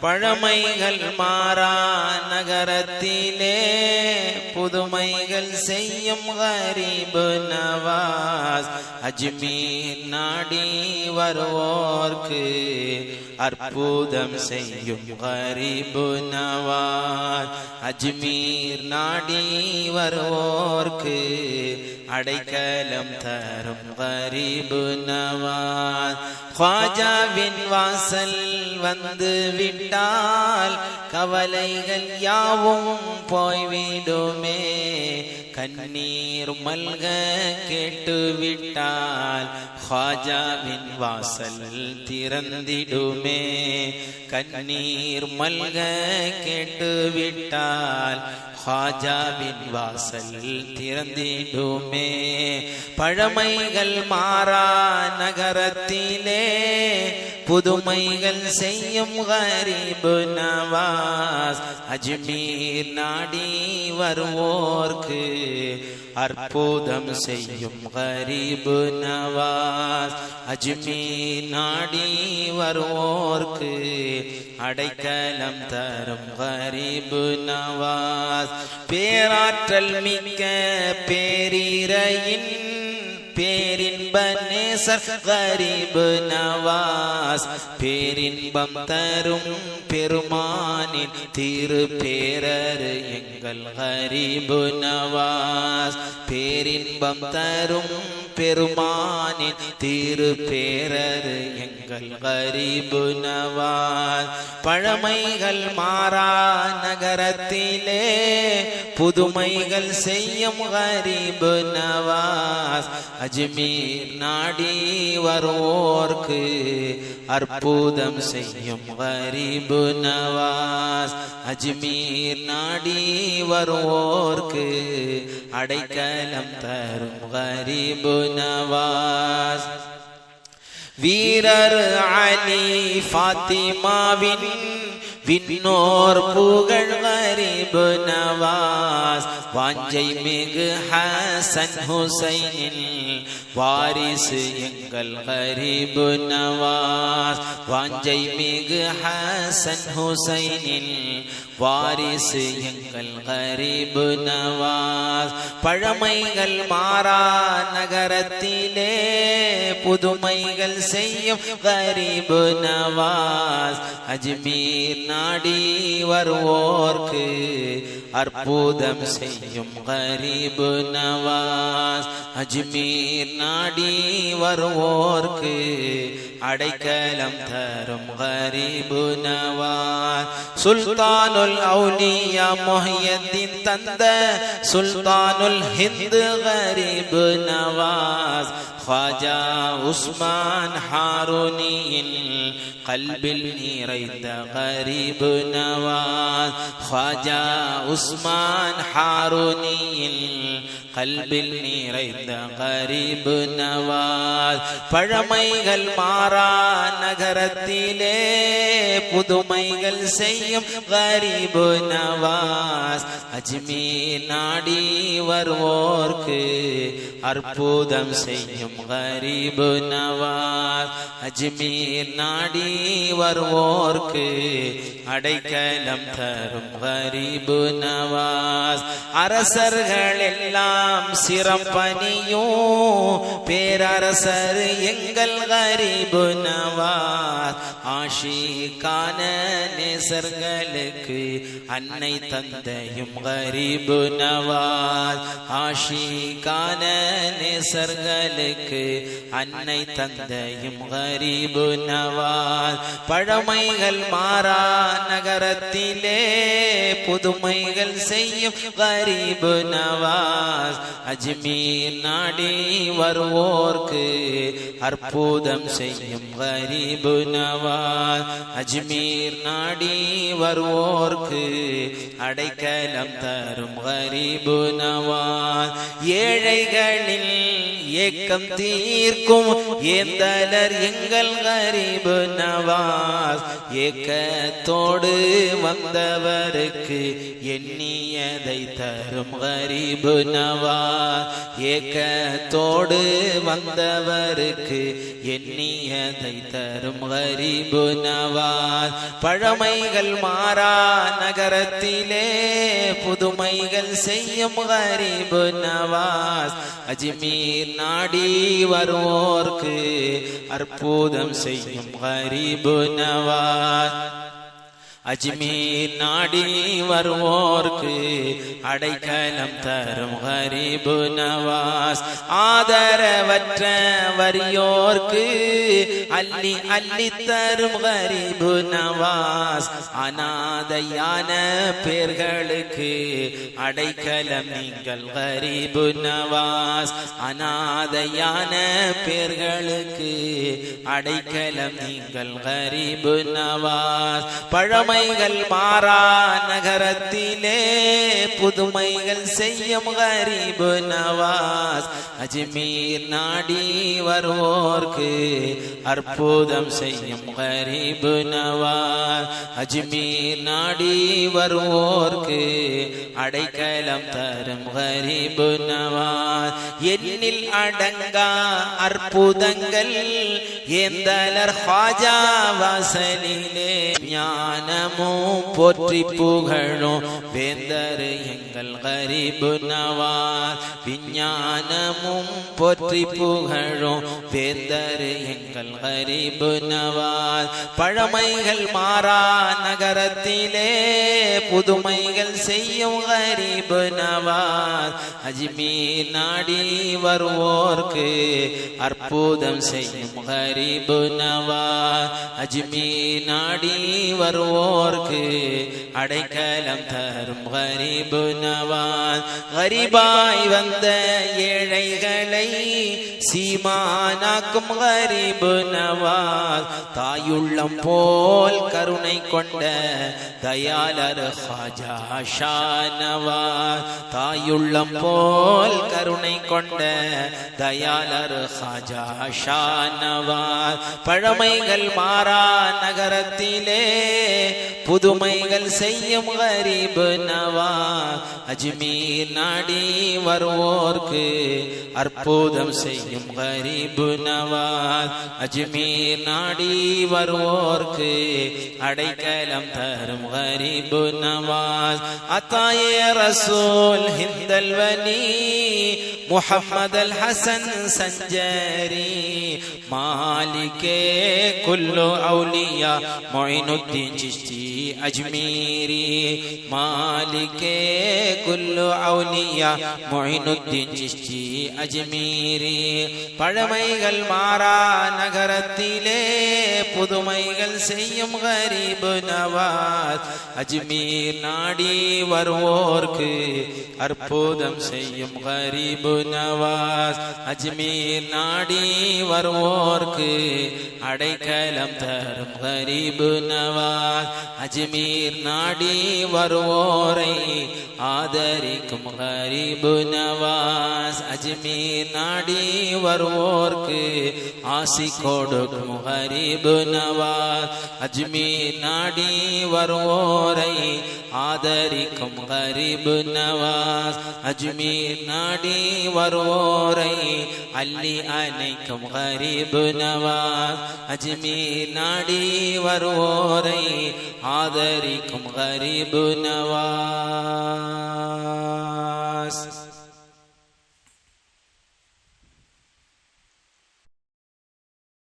பழமைகள் மாறா நகரத்திலே புதுமைகள் செய்யும் கரீபு நவாஸ். அஜ்மீர் நாடி வருவோர்க்கு அற்புதம் செய்யும் கரீபு நவாஸ். அஜ்மீர் நாடி வருவோர்க்கு அடைக்கலம் தரும் கரீபு நவாஸ். ஹாஜாவின் வாசல் வந்து விட்டால் கவலைகள் யாவும் போய்விடுமே கண்ணீர் மல்க கேட்டு விட்டால் ஹாஜாவின் வாசல் திறந்திடுமே. கண்ணீர் மல்க கேட்டு விட்டால் ஹாஜாவின் வாசல் திறந்திடுமே. பழமைகள் மாறா நகரத்திலே புதுமைகள் செய்யும் கரீபு நவாஸ். அஜ்மீர் நாடி வருவோர்க்கு அற்புதம் செய்யும் கரீபு நவாஸ். அஜ்மீர் நாடி வருவோர்க்கு அடைக்கலம் தரும் கரீபு நவாஸ். பேராற்றல் மிக்க பேரீரையின் பேரின்ப நேசர் கரீபு நவாஸ். பேரின்பம் தரும் பெருமானின் திரு பேரரு எங்கள் கரீபு நவாஸ். பேரின்பம் தரும் பெருமானின் திரு பேரர் எங்கள் கரிபு நவாஸ் பழமைகள் மாறா நகரத்திலே புதுமைகள் செய்யும் கரிபு நவாஸ் அஜ்மீர் நாடி வருவோர்க்கு அற்புதம் செய்யும் கரிபு நவாஸ் அஜ்மீர் நாடி வருவோர்க்கு அடைக்கலம் தரும் கரிபு நவாஸ் வீரர் அலி ஃபாத்திமாவின் விண்ணோர் புகழ் வரிபு நவாஸ் வாஞ்சை மிகு ஹசன் ஹுசைனில் வாரிசு எங்கள் கரீபு நவாஸ் வாஞ்சை மிகு ஹசன் ஹுசைனில் வாரிசு எங்கள் கரீபு நவாஸ். பழமைகள் மாறா நகரத்திலே புதுமைகள் செய்யும் கரீபு நவாஸ். அஜ்மீர் நாடி வருவோர்க்கு அற்புதம் செய்யும் கரீபு நவாஸ். அஜ்மீர் நாடி வருவோர்க்கு அடை كلام ترم غريب نوان سلطان الأولياء محي الدين تند سلطان الهند غريب نواز. خواجہ عثمان حاروني قلب المیرید غريب نواز. خواجہ عثمان حاروني கல்பில் நிறைந்த கரீபு நவாஸ். பழமைகள் மாறா நகரத்திலே புதுமைகள் செய்யும் கரீபு நவாஸ். அஜ்மீர் நாடி வருவோர்க்கு அற்புதம் செய்யும் கரீபு நவாஸ். அஜ்மீர் நாடி வருவோர்க்கு அடைக்கலம் தரும் கரீபு நவாஸ். அரசர்கள் எல்லாம் சிறப்பணியும் பேரரசர் எங்கள் கரீபு நவாஸ். ஆஷிகா ஆஷிகான நேசர்களுக்கு அன்னை தந்தையும் கரீபு நவாஸ் ஆஷிகான நேசர்களுக்கு அன்னை தந்தையும் கரீபு நவாஸ் பழமைகள் மாறா நகரத்திலே புதுமைகள் செய்யும் கரீபு நவாஸ் அஜ்மீர் நாடி வருவோர்க்கு அற்புதம் செய்யும் கரீபு நவாஸ் அஜ்மீர் நாடி வருவோர்க்கு அடைக்கலம் தரும் கரீபு நவார். ஏழைகளில் ஏக்கம் தீர்க்கும் ஏந்தலர் எங்கள் கரிபு நவாஸ் ஏக்கத்தோடு வந்தவருக்கு எண்ணியதை தரும் கரிபு நவாஸ் ஏக்கத்தோடு வந்தவருக்கு எண்ணியதை தரும் கரிபு கரீபு நவாஸ் பழமைகள் மாறா நகரத்திலே புதுமைகள் செய்யும் கரீபு நவாஸ். அஜ்மீர் நாடி வருவோர்க்கு அற்புதம் செய்யும் கரீபு நவாஸ். அஜ்மீர் நாடி வருவோர்க்கு அடைக்கலம் தரும் ஹரிபு நவாஸ். ஆதரவற்ற வரியோர்க்கு அள்ளி அள்ளி தரும் ஹரிபு நவாஸ். அநாதையான பேர்களுக்கு அடைக்கலம் நீங்கள் ஹரிபு நவாஸ். அநாதையான பேர்களுக்கு அடைக்கலம் நீங்கள் ஹரிபு நவாஸ். பழமை புதுமைகள் மாறா நகரத்திலே புதுமைகள் செய்யும் கரீபு நவாஸ். அஜ்மீர் நாடி வருவோர்க்கு அற்புதம் செய்யும் கரீபு நவாஸ். அஜ்மீர் நாடி வருவோர்க்கு அடைக்கலம் தரும் கரீபு நவாஸ். எண்ணில் அடங்கா அற்புதங்கள் ஏந்தலர் ஹாஜா வாசலிலே ஞான தினமும் போற்றி புகழும் வேந்தர் எங்கள் கரிபு நவார். விஞ்ஞானமும் போற்றி புகழும் வேந்தர் எங்கள் கரிபு நவார். பழமைகள் மாறா நகரத்திலே புதுமைகள் செய்யும் கரிபு நவார். அஜ்மீர் நாடி வருவோர்க்கு அற்புதம் செய்யும் கரிபு நவார். அஜ்மீர் நாடி வருவோர் வருவோர்க்கு அடைக்கலம் தரும் கரிபு நவான். கரிபாய் வந்த ஏழைகளை சீமானாக்கும் கரிபு நவான். தாயுள்ளம் போல் கருணை கொண்ட தயாலர் ஹாஜா ஷானவான் தாயுள்ளம் போல் கருணை கொண்ட தயாலர் ஹாஜா ஷானவான் பழமைகள் மாறா நகரத்திலே புதுமைகள் செய்யும் கரீபு நவா. அஜ்மீர் நாடி வருவோர்க்கு அற்புதம் செய்யும் கரீபு நவா. அஜ்மீர் நாடி வருவோர்க்கு அடைக்கலம் தரும் கரீபு நவாஸ் அத்தாயே ரசூல் ஹிந்தல்வனி محمد الحسن سنجاري مالك كل أولياء معين الدين جشتي അജ്മീരി മാലികേ കുല്ലു ഔലിയ മൊയിനുദ്ദീൻ ചിഷ്ടി അജ്മീരി പഴമൈകൾ മാറാ നഗരത്തിലെ പുതുമൈകൾ ചെയ്യും ഗരീബ് നവാസ് അജ്മീർ നാടി வருவோர்க்கு அற்புதம் செய்யும் கரீபு நவாஸ் அஜ்மீர் நாடி வருவோர்க்கு அடைக்கலம் தரும் கரீபு நவாஸ் அஜ்மீர் நாடி வருவோரை ஆதரிக்கும் ஹரிபு நவாஸ். அஜ்மீர் நாடி வருவோர்க்கு ஆசி கொடுக்கும் ஹரிபு நவாஸ். அஜ்மீர் நாடி வருவோரை ஆதரிக்கும் ஹரிபு நவாஸ். அஜ்மீர் நாடி வருவோரை அள்ளி அணைக்கும் ஹரிபு நவாஸ். அஜ்மீர் நாடி வருவோரை ஆ ஆதரிக்கும் கரீபு நவாஸ்